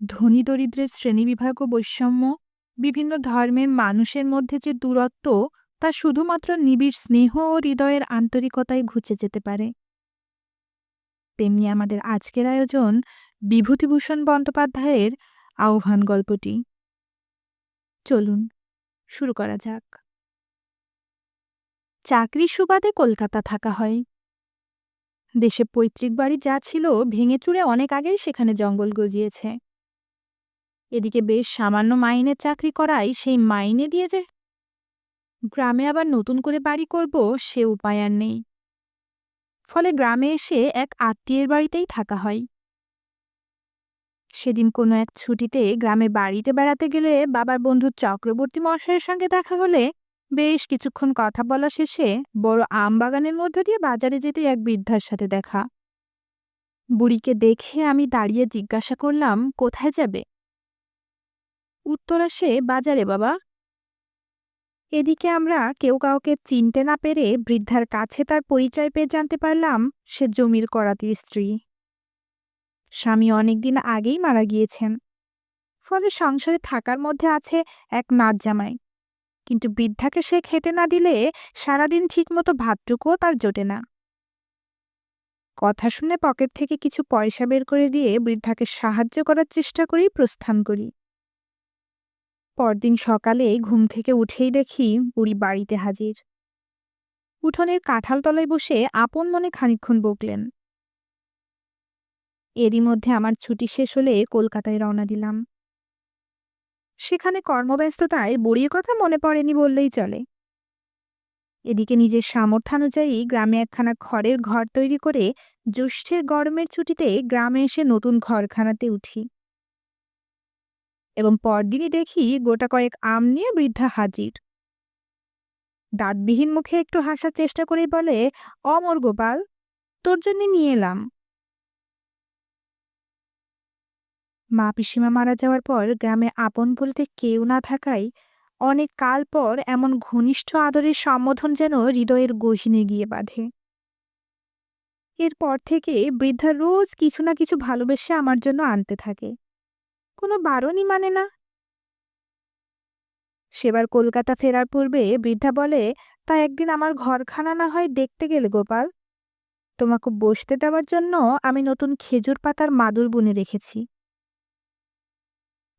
ধনী দরিদ্রের শ্রেণীবিভাগ ও বৈষম্য, বিভিন্ন ধর্মের মানুষের মধ্যে যে দূরত্ব, তা শুধুমাত্র নিবিড় স্নেহ ও হৃদয়ের আন্তরিকতায় ঘুচে যেতে পারে। তেমনি আমাদের আজকের আয়োজন বিভূতিভূষণ বন্দ্যোপাধ্যায়ের আহ্বান গল্পটি। চলুন, শুরু করা যাক। চাকরির সুবাদে কলকাতা থাকা হয়। দেশে পৈতৃক বাড়ি যা ছিল ভেঙে চুরে অনেক আগেই সেখানে জঙ্গল গজিয়েছে। এদিকে বেশ সামান্য মাইনের চাকরি করাই সেই মাইনে দিয়ে যে গ্রামে আবার নতুন করে বাড়ি করব, সে উপায় আর নেই। ফলে গ্রামে এসে এক আত্মীয়ের বাড়িতেই থাকা হয়। সেদিন কোনো এক ছুটিতে গ্রামে বাড়িতে বেড়াতে গেলে বাবার বন্ধু চক্রবর্তী মশাইয়ের সঙ্গে দেখা হলে বেশ কিছুক্ষণ কথা বলা শেষে বড় আম বাগানের মধ্য দিয়ে বাজারে যেতে এক বৃদ্ধার সাথে দেখা। বুড়িকে দেখে আমি দাঁড়িয়ে জিজ্ঞাসা করলাম, কোথায় যাবে? উত্তর আসে, বাজারে বাবা। এদিকে আমরা কেউ কাউকে চিনতে না পেরে বৃদ্ধার কাছে তার পরিচয় পেয়ে জানতে পারলাম, সে জমির করাতির স্ত্রী। স্বামী অনেকদিন আগেই মারা গিয়েছেন। ফলে সংসারে থাকার মধ্যে আছে এক নাচ জামাই। কিন্তু বৃদ্ধাকে সে খেতে না দিলে সারাদিন ঠিকমতো ভাতটুকুও তার জোটে না। কথা শুনে পকেট থেকে কিছু পয়সা বের করে দিয়ে বৃদ্ধাকে সাহায্য করার চেষ্টা করেই প্রস্থান করি। পরদিন সকালে ঘুম থেকে উঠেই দেখি বুড়ি বাড়িতে হাজির। উঠোনের কাঁঠাল তলায় বসে আপন মনে খানিক্ষণ বকলেন। এরই মধ্যে আমার ছুটি শেষ হলে কলকাতায় রওনা দিলাম। সেখানে কর্মব্যস্ততায় বুড়ির কথা মনে পড়েনি বললেই চলে। এদিকে নিজের সামর্থ্যানুযায়ী গ্রামে একখানা খড়ের ঘর তৈরি করে জ্যৈষ্ঠের গরমের ছুটিতে গ্রামে এসে নতুন ঘরখানাতে উঠি। এবং পরদিনই দেখি গোটা কয়েক আম নিয়ে বৃদ্ধা হাজির। দাঁতবিহীন মুখে একটু হাসার চেষ্টা করে বলে অমর গোপাল তোর জন্য নিয়ে এলাম। মা পিসিমা মারা যাওয়ার পর গ্রামে আপন বলতে কেউ না থাকায় অনেক কাল পর এমন ঘনিষ্ঠ আদরের সম্বোধন যেন হৃদয়ের গহিনে গিয়ে বাঁধে। এরপর থেকে বৃদ্ধা রোজ কিছু না কিছু ভালোবেসে আমার জন্য আনতে থাকে। কোনো বারণই মানে না। সেবার কলকাতা ফেরার পূর্বে বৃদ্ধা বলে, তা একদিন আমার ঘরখানা না হয় দেখতে গেলে গোপাল? তোমাকে বসতে দেওয়ার জন্য আমি নতুন খেজুর পাতার মাদুর বুনে রেখেছি।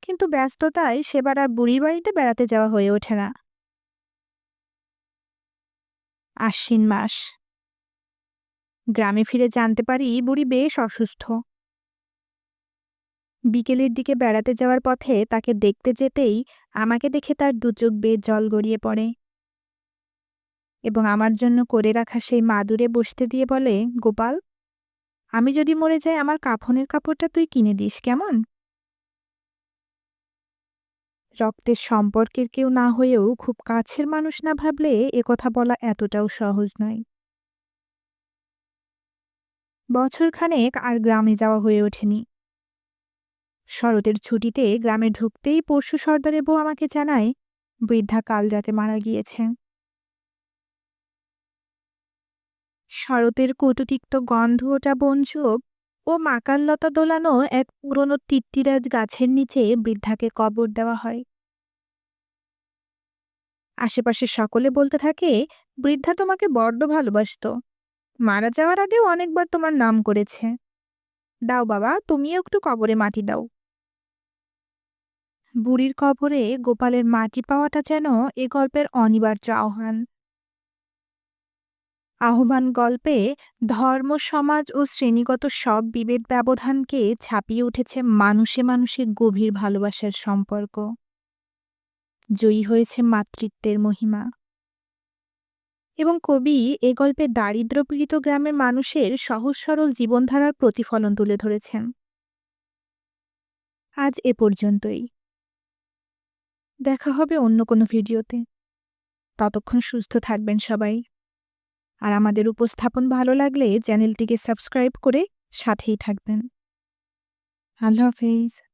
কিন্তু ব্যস্ততায় সেবার আর বুড়ির বাড়িতে বেড়াতে যাওয়া হয়ে ওঠে না। আশ্বিন মাস। গ্রামে ফিরে জানতে পারি বুড়ি বেশ অসুস্থ। বিকেলের দিকে বেড়াতে যাওয়ার পথে তাকে দেখতে যেতেই আমাকে দেখে তার দুচোখ বেয়ে জল গড়িয়ে পড়ে। এবং আমার জন্য করে রাখা সেই মাদুরে বসতে দিয়ে বলে, গোপাল, আমি যদি মরে যাই আমার কাফনের কাপড়টা তুই কিনে দিস, কেমন? রক্তের সম্পর্কের কেউ না হয়েও খুব কাছের মানুষ না ভাবলে কথা বলা এতটাও সহজ নয়। বছরখানেক আর গ্রামে যাওয়া হয়ে ওঠেনি। শরতের ছুটিতে গ্রামে ঢুকতেই পরশু সর্দারের বউ আমাকে জানায়, বৃদ্ধা কাল রাতে মারা গিয়েছেন। শরতের কটুতিক্ত গন্ধ ওটা বঞ্জব ও মাকাল্লতা দোলানো এক পুরনো তিত্তিরাজ গাছের নিচে বৃদ্ধাকে কবর দেওয়া হয়। আশেপাশে সকলে বলতে থাকে, বৃদ্ধা তোমাকে বড্ড ভালোবাসত। মারা যাওয়ার আগেও অনেকবার তোমার নাম করেছে। দাও বাবা, তুমিও একটু কবরে মাটি দাও। বুড়ির কবরে গোপালের মাটি পাওয়াটা যেন এ গল্পের অনিবার্য আহ্বান। আহ্বান গল্পে ধর্ম, সমাজ ও শ্রেণীগত সব বিভেদ ব্যবধানকে ছাপিয়ে উঠেছে মানুষে মানুষে গভীর ভালোবাসার সম্পর্ক। জয়ী হয়েছে মাতৃত্বের মহিমা। এবং কবি এ গল্পে দারিদ্রপীড়িত গ্রামের মানুষের সহজ সরল জীবনধারার প্রতিফলন তুলে ধরেছেন। আজ এ পর্যন্তই। দেখা হবে অন্য কোনো ভিডিওতে। ততক্ষণ সুস্থ থাকবেন সবাই। আর আমাদের উপস্থাপন ভালো লাগলে চ্যানেলটিকে সাবস্ক্রাইব করে সাথেই থাকবেন। আল্লাহ হাফেজ।